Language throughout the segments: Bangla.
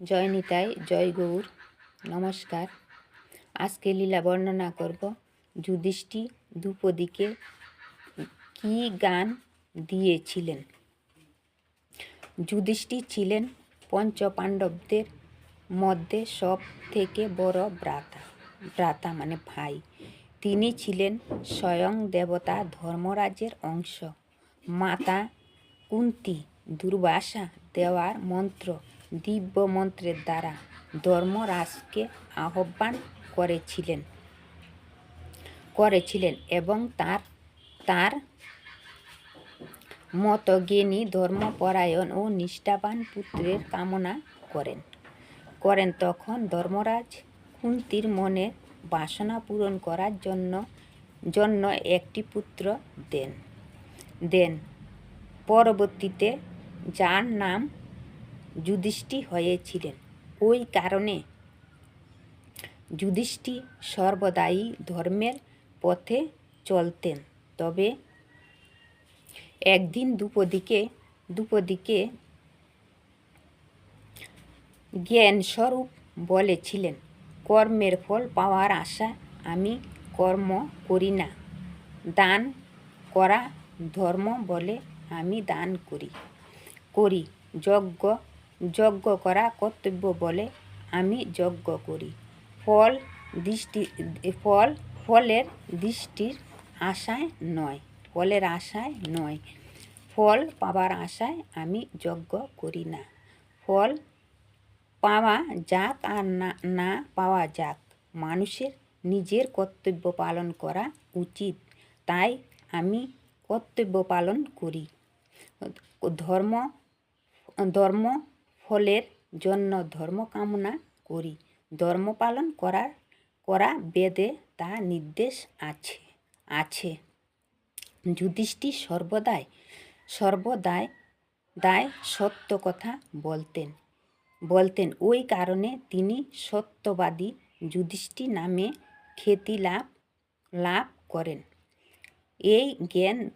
জয় নিতাই জয় গৌর, নমস্কার। আজকে লীলা বর্ণনা করব যুধিষ্ঠি দুপদীকে কি গান দিয়েছিলেন? যুধিষ্ঠি ছিলেন পঞ্চপাণ্ডবদের মধ্যে সব থেকে বড় ব্রাতা ব্রাতা মানে ভাই। তিনি ছিলেন স্বয়ং দেবতা ধর্মরাজের অংশ। মাতা কুন্তি দুর্বাসা দেওয়ার মন্ত্র দিব্য মন্ত্রের দ্বারা ধর্মরাজকে আহ্বান করেছিলেন করেছিলেন এবং তার তার মতো জ্ঞানী ধর্মপরায়ণ ও নিষ্ঠাবান পুত্রের কামনা করেন। করেন তখন ধর্মরাজ কুন্তির মনে বাসনা পূরণ করার জন্য জন্য একটি পুত্র দেন দেন। পরবর্তীতে যার নাম যুধিষ্ঠি হয়েছিলেন। ওই কারণে যুধিষ্ঠি সর্বদাই ধর্মের পথে চলতেন। তবে একদিন দুপদিকে দুপদিকে জ্ঞানস্বরূপ বলেছিলেন, কর্মের ফল পাওয়ার আশা আমি কর্ম করি না। দান করা ধর্ম বলে আমি দান করি করি, যজ্ঞ যজ্ঞ করা কর্তব্য বলে আমি যজ্ঞ করি। ফল দৃষ্টি, ফল, ফলের দৃষ্টির আশায় নয়, ফলের আশায় নয়। ফল পাবার আশায় আমি যজ্ঞ করি না। ফল পাওয়া যাক আর না না পাওয়া যাক, মানুষের নিজের কর্তব্য পালন করা উচিত, তাই আমি কর্তব্য পালন করি। ধর্ম ধর্ম ফলের জন্য ধর্ম কামনা করি। ধর্ম পালন করার, করা বেদে তা নির্দেশ আছে আছে। যুধিষ্ঠি সর্বদাই সর্বদাই, দায় সত্য কথা বলতেন বলতেন। ওই কারণে তিনি সত্যবাদী যুধিষ্ঠি নামে খ্যাতি লাভ লাভ করেন। এই জ্ঞান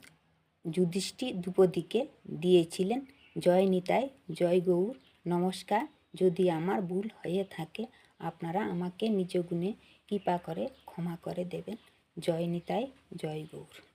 যুধিষ্ঠি দুপদীকে দিয়েছিলেন। জয় নিতাই, জয় গৌর নমস্কার, যদি আমার ভুল হয়ে থাকে, আপনারা আমাকে নিজ গুণে কৃপা করে ক্ষমা করে দেবেন। জয় নিতাই, জয় গৌর।